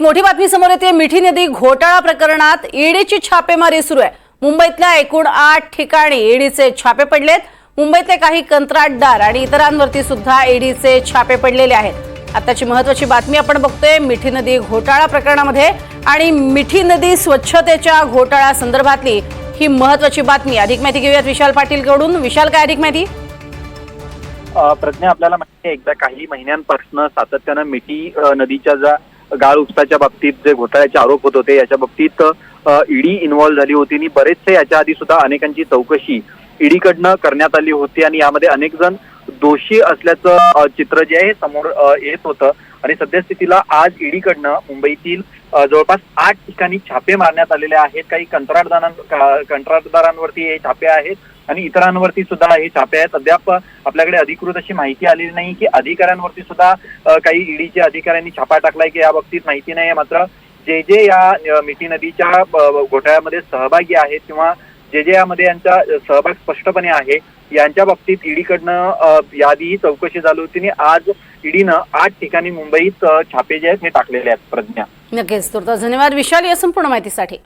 मोठी बातमी समोर येते. मिठी नदी घोटाळा प्रकरणात ईडीची छापेमारी सुरू आहे. मुंबईतल्या एकूण आठ ठिकाणी ईडीचे छापे पडलेत. मुंबईतले काही कंत्राटदार आणि इतरांवरती सुद्धा ईडीचे छापे पडलेले आहेत. आताची महत्वाची बातमी आपण बघतोय. मिठी नदी घोटाळा प्रकरणामध्ये आणि मिठी नदी स्वच्छतेच्या घोटाळा संदर्भातली ही महत्वाची बातमी. अधिक माहिती घेऊयात विशाल पाटील कडून. विशाल काय अधिक माहिती? प्रज्ञा आपल्याला माहिती आहे एकदा काही महिन्यांपासून सातत्यानं मिठी नदीच्या ज्या गाळ उपसाच्या बाबतीत जे घोटाळ्याचे आरोप होत होते याच्या बाबतीत ईडी इन्व्हॉल्व्ह झाली होती आणि बरेचसे याच्या आधी सुद्धा अनेकांची चौकशी ईडीकडनं करण्यात आली होती आणि यामध्ये अनेक जण दोषी असल्याचं चित्र जे आहे समोर येत होतं. आणि सद्यस्थितीला आज ईडीकडनं मुंबईतील जवळपास आठ ठिकाणी छापे मारण्यात आलेले आहेत. काही कंत्राटदारां कंत्राटदारांवरती हे छापे आहेत आणि इतरांवरती सुद्धा हे छापे आहेत. अद्याप आपल्याकडे अधिकृत अशी माहिती आलेली नाही की अधिकाऱ्यांवरती सुद्धा काही ईडीच्या अधिकाऱ्यांनी छापा टाकलाय की या बाबतीत माहिती नाही मात्र जे जे या मिठी नदीच्या घोटाळ्यामध्ये सहभागी आहेत किंवा जे जे यामध्ये यांचा सहभाग स्पष्टपणे आहे यांच्या बाबतीत ईडीकडनं अ, याआधीही चौकशी झाली होती आणि आज ईडीनं आठ ठिकाणी मुंबईत छापे जे आहेत हे टाकलेले आहेत प्रज्ञा. नक्कीच. धन्यवाद विशाल या संपूर्ण माहितीसाठी.